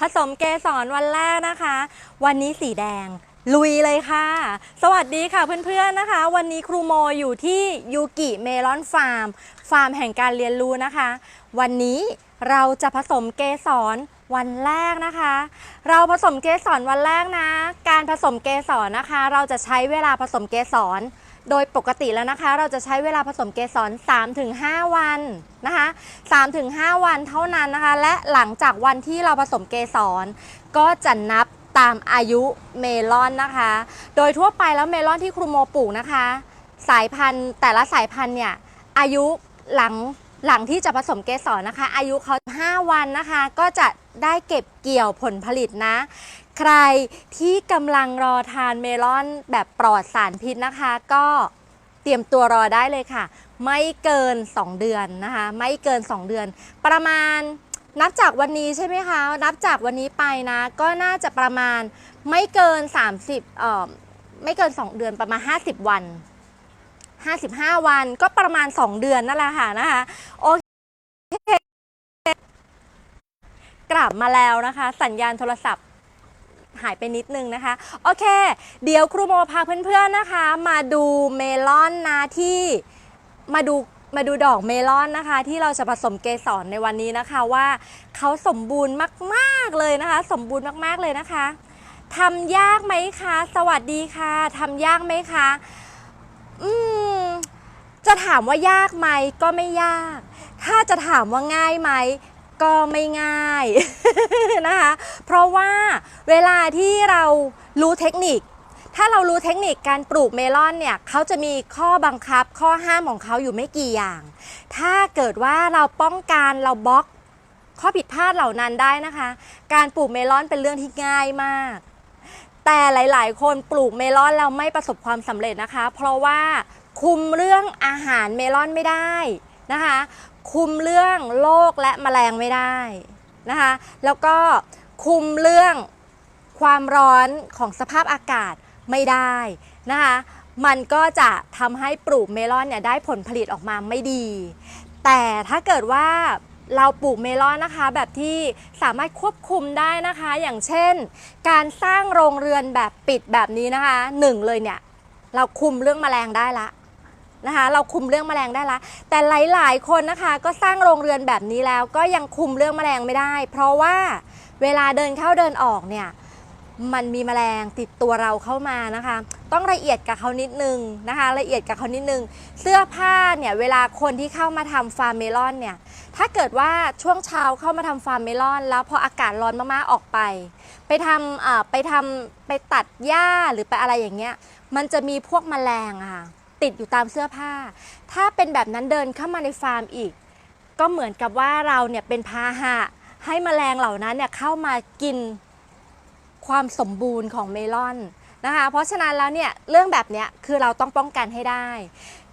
ผสมเกสรวันแรกนะคะ วันนี้สีแดง ลุยเลยค่ะ สวัสดีค่ะเพื่อนๆนะคะ วันนี้ครูโมอยู่ที่ยูกิเมลอนฟาร์ม ฟาร์มแห่งการเรียนรู้นะคะ วันนี้เราจะผสมเกสรวันแรกนะคะ เราผสมเกสรวันแรกนะ การผสมเกสรนะคะ เราจะใช้เวลาผสมเกสร โดยปกติแล้วนะคะ เราจะใช้เวลาผสมเกสร 3-5 วันนะคะ3-5 วันเท่านั้นนะคะ และหลังจากวันที่เราผสมเกสร ก็จะนับตามอายุเมลอนนะคะ โดยทั่วไปแล้วเมลอนที่ครูโมปลูกนะคะ สายพันธุ์แต่ละสายพันธุ์เนี่ยอายุหลังหลังที่จะผสมเกสรนะคะ อายุเขา5วันนะคะ ก็จะได้เก็บเกี่ยวผลผลิตนะ ใครที่กำลังรอทานเมลอนแบบปลอดสารพิษนะคะ ก็เตรียมตัวรอได้เลยค่ะ ไม่เกิน 2 เดือนนะคะ ไม่เกิน 2 เดือน ประมาณนับจากวันนี้ใช่ไหมคะ นับจากวันนี้ไปนะ ก็น่าจะประมาณไม่เกิน 30เอ่อไม่เกิน 2 เดือนประมาณ 50 วัน 55 วันก็ประมาณ 2 เดือนนั่นแหละค่ะนะคะโอเคกลับมาแล้วนะคะ สัญญาณโทรศัพท์ หายไปนิดนึงนะคะ โอเค เดี๋ยวครูโมพาเพื่อนๆนะคะ มาดูเมลอนนะที่มาดูมาดูดอกเมลอนนะคะ ที่เราจะผสมเกสรในวันนี้นะคะว่าเขาสมบูรณ์มากๆเลยนะคะ สมบูรณ์มากๆเลยนะคะทำยากไหมคะ สวัสดีค่ะทำยากไหมคะ อืมจะถามว่ายากไหมก็ไม่ยาก ถ้าจะถามว่าง่ายไหม ก็ไม่ง่าย นะคะ เพราะว่าเวลาที่เรารู้เทคนิค ถ้าเรารู้เทคนิคการปลูกเมลอนเนี่ยเขาจะมีข้อบังคับข้อห้ามของเขาอยู่ไม่กี่อย่าง ถ้าเกิดว่าเราป้องกันเราบล็อกข้อผิดพลาดเหล่านั้นได้นะคะ การปลูกเมลอนเป็นเรื่องที่ง่ายมาก แต่หลาย ๆ คนปลูกเมลอนแล้วไม่ประสบความสำเร็จนะคะ เพราะว่าคุมเรื่องอาหารเมลอนไม่ได้นะคะ คุมเรื่องโรคและแมลงไม่ได้นะคะ แล้วก็คุมเรื่องความร้อนของสภาพอากาศไม่ได้นะคะ มันก็จะทำให้ปลูกเมลอนเนี่ยได้ผลผลิตออกมาไม่ดี แต่ถ้าเกิดว่าเราปลูกเมลอนนะคะ แบบที่สามารถควบคุมได้นะคะ อย่างเช่น การสร้างโรงเรือนแบบปิดแบบนี้นะคะหนึ่งเลยเนี่ย เราคุมเรื่องแมลงได้ละ นะคะ เราคุมเรื่องแมลงได้ละ แต่หลาย ๆ คนนะคะ ก็สร้างโรงเรือนแบบนี้แล้ว ก็ยังคุมเรื่องแมลงไม่ได้ เพราะว่าเวลาเดินเข้าเดินออกเนี่ยมันมีแมลงติดตัวเราเข้ามานะคะ ต้องละเอียดกับเขานิดนึงนะคะ ละเอียดกับเขานิดนึง เสื้อผ้าเนี่ยเวลาคนที่เข้ามาทำฟาร์มเมลอนเนี่ยถ้าเกิดว่าช่วงเช้าเข้ามาทำฟาร์มเมลอน แล้วพออากาศร้อนมากๆออกไป ไปทำไปทำไปตัดหญ้าหรือไปอะไรอย่างเงี้ยมันจะมีพวกแมลงอะค่ะ ติดอยู่ตามเสื้อผ้า ถ้าเป็นแบบนั้นเดินเข้ามาในฟาร์มอีก ก็เหมือนกับว่าเราเนี่ยเป็นพาหะ ให้แมลงเหล่านั้นเนี่ยเข้ามากินความสมบูรณ์ของเมลอนนะคะ เพราะฉะนั้นแล้วเนี่ยเรื่องแบบเนี้ยคือเราต้องป้องกันให้ได้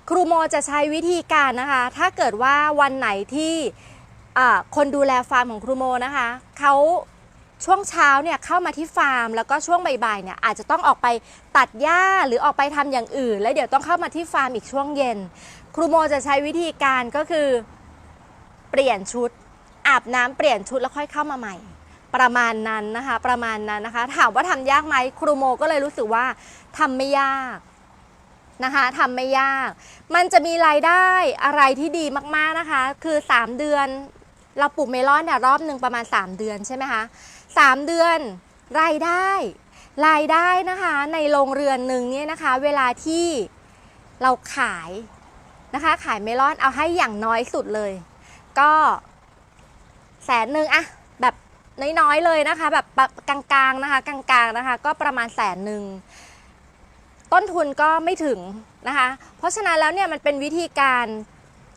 ครูโมจะใช้วิธีการนะคะ ถ้าเกิดว่าวันไหนที่คนดูแลฟาร์มของครูโมนะคะเขา ช่วงเช้าเนี่ยเข้ามาที่ฟาร์ม แล้วก็ช่วงบ่ายๆเนี่ยอาจจะต้องออกไปตัดหญ้าหรือออกไปทำอย่างอื่น แล้วเดี๋ยวต้องเข้ามาที่ฟาร์มอีกช่วงเย็น ครูโมจะใช้วิธีการก็คือ เปลี่ยนชุด อาบน้ำเปลี่ยนชุดแล้วค่อยเข้ามาใหม่ ประมาณนั้นนะคะ ประมาณนั้นนะคะ ถามว่าทำยากไหมครูโมก็เลยรู้สึกว่าทำไม่ยากนะคะทำไม่ยาก มันจะมีรายได้อะไรที่ดีมากๆนะคะ คือ 3 เดือน เราปลูกเมลอนเนี่ยรอบหนึ่งประมาณ 3 เดือนใช่ไหมคะ สามเดือน รายได้ รายได้นะคะในโรงเรือนหนึ่งเนี่ยนะคะ เวลาที่เราขายนะคะ ขายเมลอนเอาให้อย่างน้อยสุดเลย ก็แสนหนึ่งอะแบบน้อยๆเลยนะคะ แบบกลางๆนะคะ กลางๆนะคะ ก็ประมาณแสนหนึ่งต้นทุนก็ไม่ถึงนะคะ เพราะฉะนั้นแล้วเนี่ยมันเป็นวิธีการ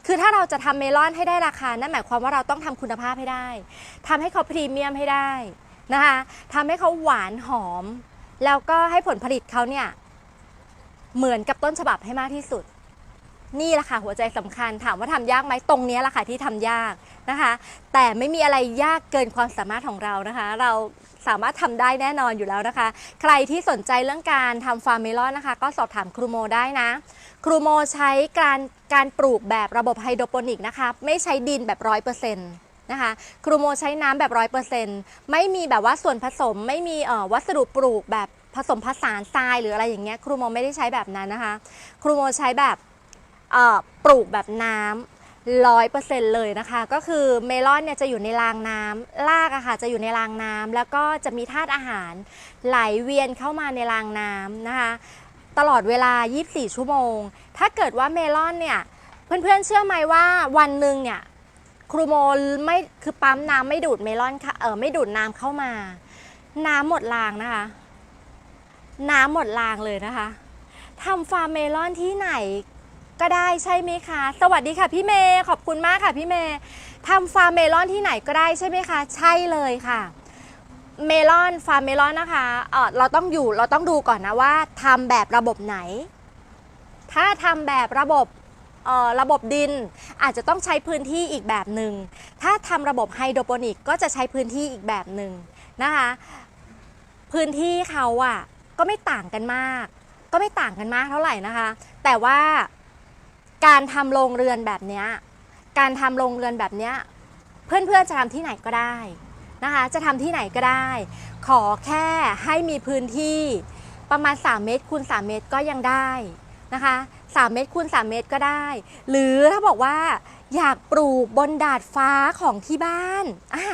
คือถ้าเราจะทำเมลอนให้ได้ราคา นั่นหมายความว่าเราต้องทำคุณภาพให้ได้ทำให้เขาพรีเมียมให้ได้ นะคะทำให้เขาหวานหอม แล้วก็ให้ผลผลิตเขาเนี่ยเหมือนกับต้นฉบับให้มากที่สุด นี่แหละค่ะหัวใจสำคัญถามว่าทำยากไหมตรงนี้แหละค่ะที่ทำยากนะคะ แต่ไม่มีอะไรยากเกินความสามารถของเรานะคะ เราสามารถทำได้แน่นอนอยู่แล้วนะคะ ใครที่สนใจเรื่องการทำฟาร์มเมลอนนะคะ ก็สอบถามครูโมได้นะ ครูโมใช้การการปลูกแบบระบบไฮโดรโปนิกนะคะ ไม่ใช้ดินแบบร้อยเปอร์เซ็นต์ นะคะครูโมใช้น้ำแบบร้อยเปอร์เซ็นต์ไม่มีแบบว่าส่วนผสมไม่มีวัสดุปลูกแบบผสมผสานทรายหรืออะไรอย่างเงี้ยครูโมไม่ได้ใช้แบบนั้นนะคะ ครูโมใช้แบบปลูกแบบน้ำร้อยเปอร์เซ็นต์เลยนะคะ ก็คือเมลอนเนี่ยจะอยู่ในรางน้ำรากอะค่ะจะอยู่ในรางน้ำแล้วก็จะมีธาตุอาหาร ไหลเวียนเข้ามาในรางน้ำนะคะ ตลอดเวลา 24 ชั่วโมง ถ้าเกิดว่าเมลอนเนี่ยเพื่อนๆเชื่อไหมว่าวันหนึ่งเนี่ย ครูโมไม่คือปั๊มน้ำไม่ดูดเมลอนค่ะเออไม่ดูดน้ำเข้ามา น้ำหมดรางนะคะ น้ำหมดรางเลยนะคะทำฟาร์มเมลอนที่ไหนก็ได้ใช่ไหมคะ สวัสดีค่ะพี่เมย์ขอบคุณมากค่ะพี่เมย์ทำฟาร์มเมลอนที่ไหนก็ได้ใช่ไหมคะ ใช่เลยค่ะเมลอนฟาร์มเมลอนนะคะเออเราต้องอยู่เราต้องดูก่อนนะว่าทำแบบระบบไหน ถ้าทำแบบระบบ ระบบดิน อาจจะต้องใช้พื้นที่อีกแบบหนึ่ง ถ้าทำระบบไฮโดรโปนิกก็จะใช้พื้นที่อีกแบบหนึ่งนะคะ พื้นที่เขาอะก็ไม่ต่างกันมาก ก็ไม่ต่างกันมากเท่าไหร่นะคะ แต่ว่าการทำโรงเรือนแบบเนี้ยการทำโรงเรือนแบบเนี้ยเพื่อนๆจะทำที่ไหนก็ได้นะคะ จะทำที่ไหนก็ได้ ขอแค่ให้มีพื้นที่ประมาณ 3 เมตรคูณ3เมตรก็ยังได้นะคะ 3 เมตรคูณ3เมตรก็ได้ หรือถ้าบอกว่าอยากปลูกบนดาดฟ้าของที่บ้านอะ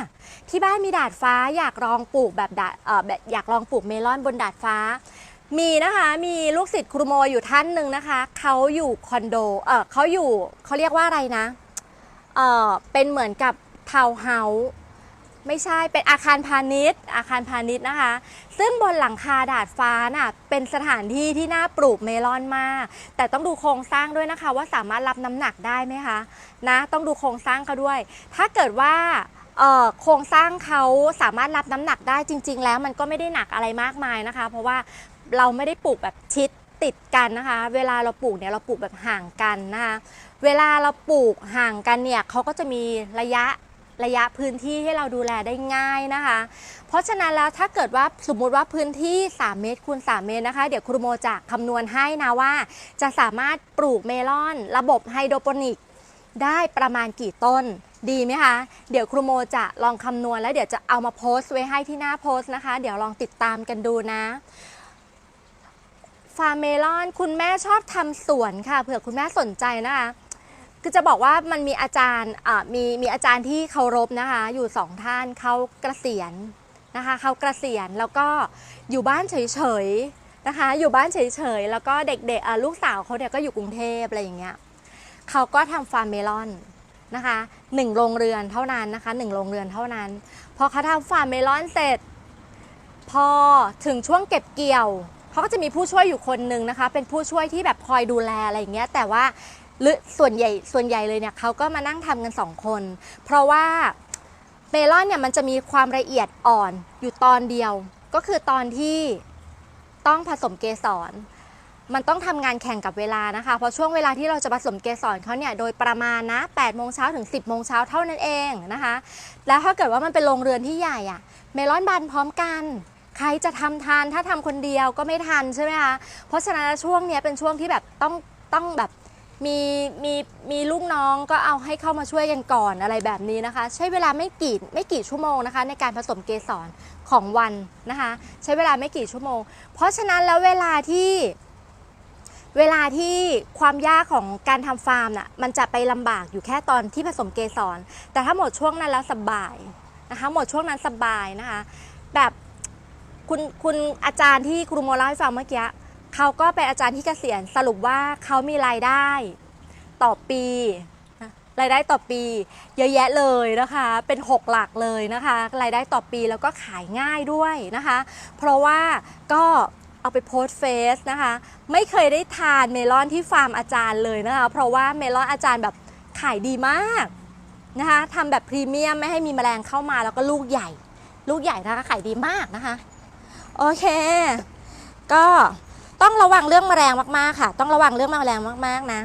ที่บ้านมีดาดฟ้าอยากลองปลูกแบบดาเอ่อแบบอยากลองปลูกเมลอนบนดาดฟ้า มีนะคะมีลูกศิษย์ครูโมอยู่ท่านหนึ่งนะคะเขาอยู่คอนโดเออเขาอยู่เขาเรียกว่าอะไรนะเออเป็นเหมือนกับทาวน์เฮาส์ ไม่ใช่เป็นอาคารพาณิชย์ อาคารพาณิชย์นะคะ ซึ่งบนหลังคาดาดฟ้าน่ะเป็นสถานที่ที่น่าปลูกเมลอนมาก แต่ต้องดูโครงสร้างด้วยนะคะ ว่าสามารถรับน้ำหนักได้ไหมคะนะต้องดูโครงสร้างเขาด้วย ถ้าเกิดว่าโครงสร้างเขาสามารถรับน้ำหนักได้จริง ๆ แล้วมันก็ไม่ได้หนักอะไรมากมายนะคะ เพราะว่าเราไม่ได้ปลูกแบบชิดติดกันนะคะ เวลาเราปลูกเนี่ยเราปลูกแบบห่างกันนะคะ เวลาเราปลูกห่างกันเนี่ยเขาก็จะมีระยะ ระยะพื้นที่ให้เราดูแลได้ง่ายนะคะ เพราะฉะนั้นแล้วถ้าเกิดว่าสมมุติว่าพื้นที่ 3 เมตรคูณ3เมตรนะคะ เดี๋ยวครูโมจะคำนวณให้นะว่า จะสามารถปลูกเมลอน ระบบไฮโดรโปนิกได้ประมาณกี่ต้นดีไหมคะ เดี๋ยวครูโมจะลองคำนวณแล้วเดี๋ยวจะเอามาโพสต์ไว้ให้ที่หน้าโพสต์นะคะ เดี๋ยวลองติดตามกันดูนะฟาร์มเมลอน คุณแม่ชอบทำสวนค่ะ เผื่อคุณแม่สนใจนะคะ คือจะบอกว่ามันมีอาจารย์มีมีอาจารย์ที่เคารพนะคะ อยู่สองท่านเขาเกษียณนะคะเขาเกษียณแล้วก็อยู่บ้านเฉยๆนะคะ อยู่บ้านเฉยๆแล้วก็เด็กๆลูกสาวเขาเนี่ยก็อยู่กรุงเทพอะไรอย่างเงี้ยเขาก็ทำฟาร์มเมลอนนะคะหนึ่งโรงเรือนเท่านั้นนะคะหนึ่งโรงเรือนเท่านั้นพอเขาทำฟาร์มเมลอนเสร็จ พอถึงช่วงเก็บเกี่ยวเขาก็จะมีผู้ช่วยอยู่คนหนึ่งนะคะ เป็นผู้ช่วยที่แบบคอยดูแลอะไรอย่างเงี้ยแต่ว่า หรือส่วนใหญ่ส่วนใหญ่เลยเนี่ยเขาก็มานั่งทำกันสองคน เพราะว่าเมลอนเนี่ยมันจะมีความละเอียดอ่อนอยู่ตอนเดียว ก็คือตอนที่ต้องผสมเกสรมันต้องทำงานแข่งกับเวลานะคะ เพราะช่วงเวลาที่เราจะผสมเกสรเขาเนี่ยโดยประมาณนะ8โมงเช้าถึง 10โมงเช้าเท่านั้นเองนะคะ แล้วถ้าเกิดว่ามันเป็นโรงเรือนที่ใหญ่อะเมลอนบานพร้อมกัน ใครจะทำทานถ้าทำคนเดียวก็ไม่ทันใช่ไหมคะ เพราะฉะนั้นช่วงนี้เป็นช่วงที่แบบต้องต้องแบบ มีมีมีลูกน้องก็เอาให้เข้ามาช่วยกันก่อนอะไรแบบนี้นะคะ ใช้เวลาไม่กี่ไม่กี่ชั่วโมงนะคะ ในการผสมเกสรของวันนะคะ ใช้เวลาไม่กี่ชั่วโมง เพราะฉะนั้นแล้วเวลาที่เวลาที่ความยากของการทำฟาร์มน่ะมันจะไปลำบากอยู่แค่ตอนที่ผสมเกสร แต่ถ้าหมดช่วงนั้นแล้วสบายนะคะหมดช่วงนั้นสบายนะคะ แบบคุณคุณอาจารย์ที่ครูโมเล่าให้ฟังเมื่อกี้ เขาก็เป็นอาจารย์ที่เกษียณสรุปว่าเขามีรายได้ต่อปีรายได้ต่อปี เยอะแยะเลยนะคะ เป็น 6 หลักเลยนะคะ รายได้ต่อปีแล้วก็ขายง่ายด้วยนะคะ เพราะว่าก็เอาไปโพสเฟซนะคะ ไม่เคยได้ทานเมลอนที่ฟาร์มอาจารย์เลยนะคะ เพราะว่าเมลอนอาจารย์แบบขายดีมากนะคะทำแบบพรีเมียมไม่ให้มีแมลงเข้ามาแล้วก็ลูกใหญ่ ลูกใหญ่นะคะขายดีมากนะคะ โอเค ก็ ต้องระวังเรื่องแมลงมากๆค่ะ ต้องระวังเรื่องแมลงมาก ๆ นะ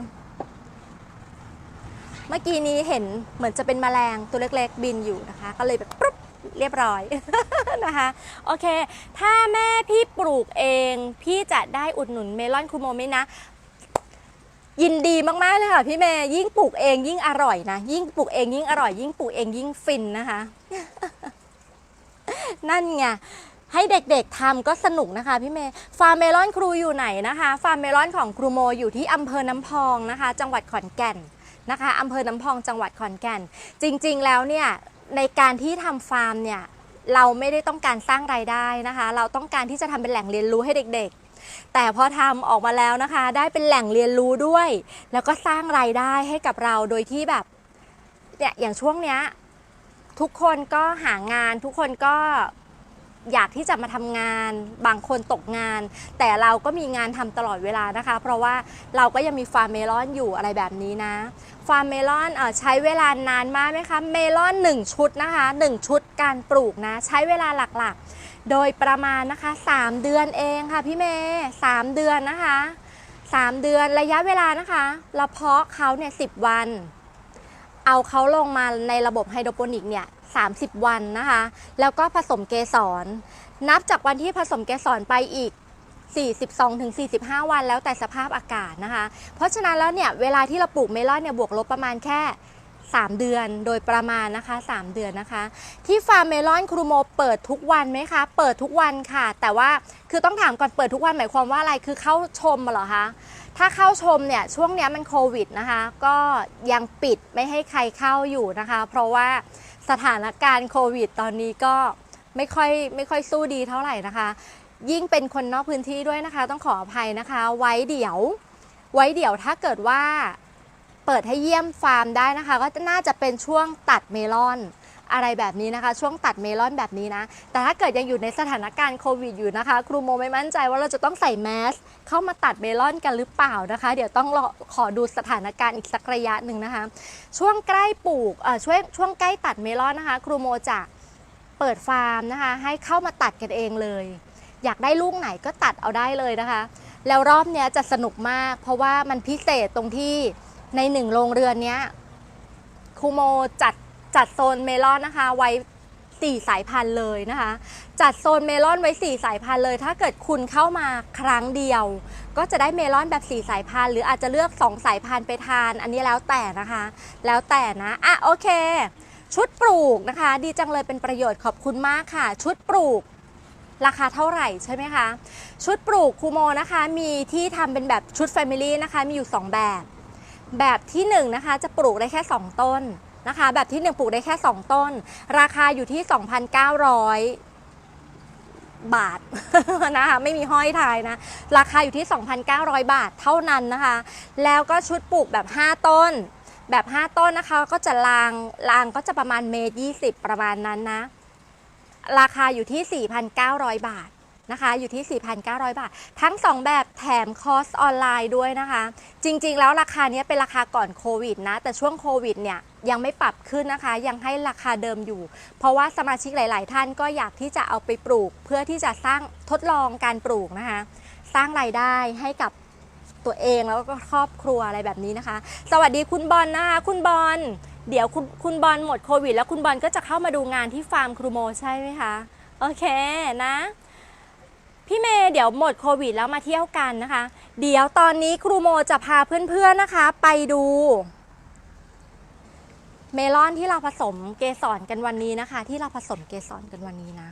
เมื่อกี้นี้เห็นเหมือนจะเป็นแมลงตัวเล็ก ๆ บินอยู่นะคะ ก็เลยแบบปุ๊บเรียบร้อยนะคะโอเค ถ้าแม่พี่ปลูกเอง พี่จะได้อุดหนุนเมลอนคูโมไหมนะ ยินดีมากๆเลยค่ะพี่เมย์ยิ่งปลูกเองยิ่งอร่อยนะ ยิ่งปลูกเองยิ่งอร่อย ยิ่งปลูกเองยิ่งฟินนะคะ นั่นไง ให้เด็กๆทำก็สนุกนะคะพี่เมย์ฟาร์มเมลอนครูอยู่ไหนนะคะ ฟาร์มเมลอนของครูโมอยู่ที่อำเภอน้ำพองนะคะ จังหวัดขอนแก่นนะคะอำเภอน้ำพองจังหวัดขอนแก่น จริงๆแล้วเนี่ยในการที่ทำฟาร์มเนี่ยเราไม่ได้ต้องการสร้างรายได้นะคะ เราต้องการที่จะทำเป็นแหล่งเรียนรู้ให้เด็กๆ แต่พอทำออกมาแล้วนะคะ ได้เป็นแหล่งเรียนรู้ด้วย แล้วก็สร้างรายได้ให้กับเราโดยที่แบบเนี่ยอย่างช่วงเนี้ยทุกคนก็หางานทุกคนก็ อยากที่จะมาทำงานบางคนตกงาน แต่เราก็มีงานทำตลอดเวลานะคะ เพราะว่าเราก็ยังมีฟาร์มเมลอนอยู่อะไรแบบนี้นะ ฟาร์มเมลอนอใช้เวลานานมากไหมคะ เมลอน 1 ชุดนะคะ 1 ชุดการปลูกนะ ใช้เวลาหลักๆ โดยประมาณนะคะ 3 เดือนเองค่ะพี่เมย์3เดือนนะคะ 3 เดือนระยะเวลานะคะเราเพาะเขาเนี่ย10วัน เอาเขาลงมาในระบบไฮโดรโปนิกเนี่ย 30 วันนะคะ แล้วก็ผสมเกสร นับจากวันที่ผสมเกสรไปอีก 42-45 วันแล้วแต่สภาพอากาศนะคะ เพราะฉะนั้นแล้วเนี่ยเวลาที่เราปลูกเมลอนเนี่ยบวกลบประมาณแค่ 3 เดือนโดยประมาณนะคะ 3 เดือนนะคะ ที่ฟาร์มเมลอนครูโมเปิดทุกวันไหมคะ เปิดทุกวันค่ะ แต่ว่าคือต้องถามก่อนเปิดทุกวันหมายความว่าอะไรคือเข้าชมเหรอคะถ้าเข้าชมเนี่ยช่วงนี้มันโควิดนะคะ ก็ยังปิดไม่ให้ใครเข้าอยู่นะคะ เพราะว่า สถานการณ์โควิด ตอนนี้ก็ไม่ค่อยไม่ค่อยสู้ดีเท่าไหร่นะคะ ยิ่งเป็นคนนอกพื้นที่ด้วยนะคะ ต้องขออภัยนะคะ ไว้เดี๋ยว ไว้เดี๋ยวถ้าเกิดว่าเปิดให้เยี่ยมฟาร์มได้นะคะ ก็น่าจะเป็นช่วงตัดเมลอน อะไรแบบนี้นะคะ ช่วงตัดเมลอนแบบนี้นะ แต่ถ้าเกิดยังอยู่ในสถานการณ์โควิดอยู่นะคะ ครูโมไม่มั่นใจว่าเราจะต้องใส่แมสเข้ามาตัดเมลอนกันหรือเปล่านะคะ เดี๋ยวต้องรอขอดูสถานการณ์อีกสักระยะหนึ่งนะคะ ช่วงใกล้ปลูกเอ่อช่วงช่วงใกล้ตัดเมลอนนะคะ ครูโมจะเปิดฟาร์มนะคะ ให้เข้ามาตัดกันเองเลย อยากได้ลูกไหนก็ตัดเอาได้เลยนะคะ แล้วรอบนี้จะสนุกมาก เพราะว่ามันพิเศษตรงที่ในหนึ่งโรงเรือนเนี้ยครูโมจัด จัดโซนเมลอนนะคะไว้4สายพันธุ์เลยนะคะ จัดโซนเมลอนไว้4สายพันธุ์เลย ถ้าเกิดคุณเข้ามาครั้งเดียว ก็จะได้เมลอนแบบ4สายพันธุ์หรืออาจจะเลือก2สายพันธุ์ไปทาน อันนี้แล้วแต่นะคะ แล้วแต่นะอะโอเค ชุดปลูกนะคะ ดีจังเลยเป็นประโยชน์ขอบคุณมากค่ะ ชุดปลูกราคาเท่าไหร่ใช่ไหมคะ ชุดปลูกคูโมนะคะ มีที่ทำเป็นแบบชุด Family นะคะ มีอยู่ 2 แบบ แบบที่1นงนะคะจะปลูกได้แค่ 2 ต้น นะคะ แบบที่ 1 ปลูกได้แค่ 2 ต้น ราคาอยู่ที่ 2,900 บาทนะคะไม่มีห้อยทายนะ ราคาอยู่ที่ 2,900 บาทเท่านั้นนะคะ แล้วก็ชุดปลูกแบบ 5 ต้น แบบ 5 ต้นนะคะก็จะรางรางก็จะประมาณเมตร20 ประมาณนั้นนะ ราคาอยู่ที่ 4,900 บาท นะคะ อยู่ที่ 4,900 บาท ทั้ง 2 แบบแถมคอร์สออนไลน์ด้วยนะคะ จริง ๆ แล้วราคาเนี้ยเป็นราคาก่อนโควิดนะ แต่ช่วงโควิดเนี่ยยังไม่ปรับขึ้นนะคะ ยังให้ราคาเดิมอยู่ เพราะว่าสมาชิกหลาย ๆ ท่านก็อยากที่จะเอาไปปลูก เพื่อที่จะสร้างทดลองการปลูกนะคะ สร้างรายได้ให้กับตัวเองแล้วก็ครอบครัวอะไรแบบนี้นะคะ สวัสดีคุณบอลนะคะคุณบอลเดี๋ยวคุณคุณบอลหมดโควิด แล้วคุณบอลก็จะเข้ามาดูงานที่ฟาร์มครูโมใช่ไหมคะ โอเคนะ เดี๋ยวหมดโควิดแล้วมาเที่ยวกันนะคะ เดี๋ยวตอนนี้ครูโมจะพาเพื่อนๆนะคะ ไปดู เมลอนที่เราผสมเกสรกันวันนี้นะคะ ที่เราผสมเกสรกันวันนี้นะ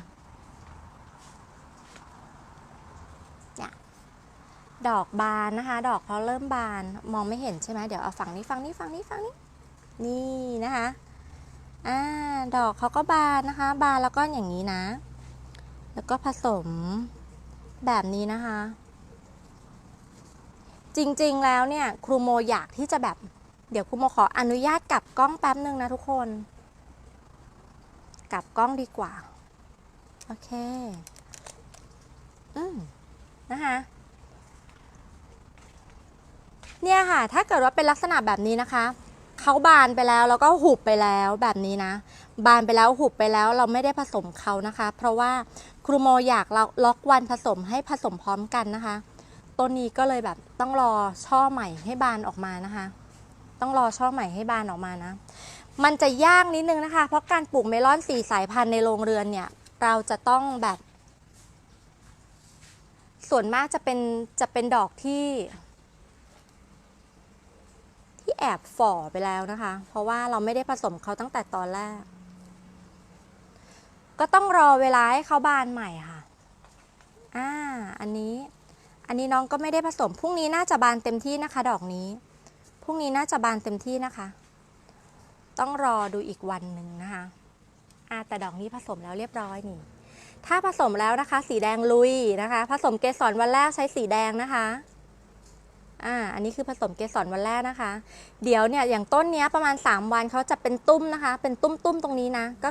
ดอกบานนะคะ ดอกเขาเริ่มบานมองไม่เห็นใช่ไหมเดี๋ยวเอาฝั่งนี้ฝั่งนี้ฝั่งนี้ฝั่งนี้นี่นะคะอ่าดอกเขาก็บานนะคะ บานแล้วก็อย่างนี้นะ แล้วก็ผสม แบบนี้นะคะ จริงๆแล้วเนี่ย ครูโมอยากที่จะแบบ เดี๋ยวครูโมขออนุญาตกลับกล้องแป๊บหนึ่งนะทุกคน กลับกล้องดีกว่า โอเค อืมนะคะเนี่ยค่ะ ถ้าเกิดว่าเป็นลักษณะแบบนี้นะคะ เขาบานไปแล้วแล้วก็หุบไปแล้วแบบนี้นะ บานไปแล้วหุบไปแล้วเราไม่ได้ผสมเขานะคะ เพราะว่าครูโมอยากเราล็อกวันผสมให้ผสมพร้อมกันนะคะต้นนี้ก็เลยแบบต้องรอช่อใหม่ให้บานออกมานะคะ ต้องรอช่อใหม่ให้บานออกมานะ มันจะยากนิดนึงนะคะ เพราะการปลูกเมลอนสี่สายพันธุ์ในโรงเรือนเนี่ย เราจะต้องแบบ ส่วนมากจะเป็นจะเป็นดอกที่ ที่แอบฝ่อไปแล้วนะคะ เพราะว่าเราไม่ได้ผสมเขาตั้งแต่ตอนแรก ก็ต้องรอเวลาให้เขาบานใหม่ค่ะ อ่า อันนี้ อันนี้น้องก็ไม่ได้ผสม พรุ่งนี้น่าจะบานเต็มที่นะคะ ดอกนี้ พรุ่งนี้น่าจะบานเต็มที่นะคะ ต้องรอดูอีกวันหนึ่งนะคะ อ่า แต่ดอกนี้ผสมแล้วเรียบร้อยนี่ ถ้าผสมแล้วนะคะ สีแดงลุยนะคะ ผสมเกสรวันแรกใช้สีแดงนะคะ อ่า อันนี้คือผสมเกสรวันแรกนะคะ เดี๋ยวเนี่ยอย่างต้นเนี้ยประมาณ 3 วันเขาจะเป็นตุ้มนะคะ เป็นตุ้มๆตรงนี้นะ ก็